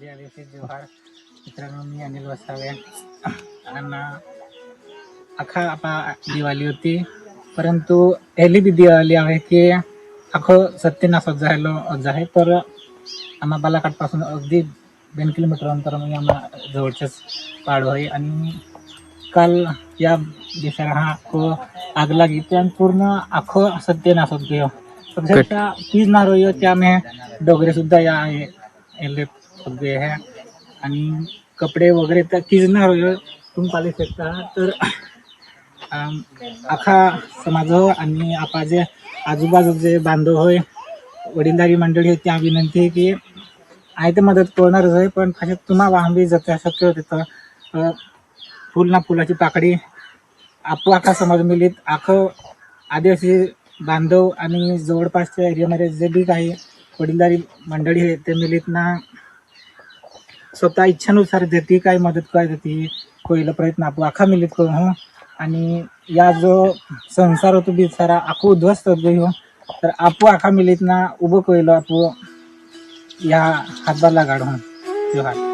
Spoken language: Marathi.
जय आदिवासी जोहार मित्रांनो मी अनिल वसावे आणि अख्खा आपा दिवाळी होती. परंतु पहिली बी दिवाळी आहे की अख्खं सत्यनाशक जायलो आहे. तर आम्हा बालाघाटपासून अगदी दोन किलोमीटर अंतर मी आम्हा जवळचेच पाड आहे. आणि काल या दिसाला हा अख्खो आग लागी त्या पूर्ण अख्खं सत्यनाशक घेऊ अक्षरशः तीज ना त्या डोगरे सुद्धा या सगळे ह्या आणि कपडे वगैरे तर किजणार ना तुम्ही पाहू शकता तर अख्खा समाज हो आणि आपा जे आजूबाजू जे बांधव होय वडीलधारी मंडळी आहे त्या विनंती आहे की आहे तर मदत करणारच आहे पण खास तुम्हा वाहंबी जत्रा शक्य होते तर फुल ना फुलाची पाकडी आपो आखा समाज मिलित. आखं आदिवासी बांधव आणि जवळपासच्या एरियामध्ये जे बी काही वडीलधारी मंडळी आहे ते मिलित ना स्वतः इच्छानुसार देते काय मदत काय देते पहिला प्रयत्न आपण आखा मिलित करू हो. आणि या जो संसार होतो बिचारा आखो उद्ध्वस्त होतो हो. तर आपू आखा मिलित ना उभं कळलं आपो या हातभारला गाडून हो. हात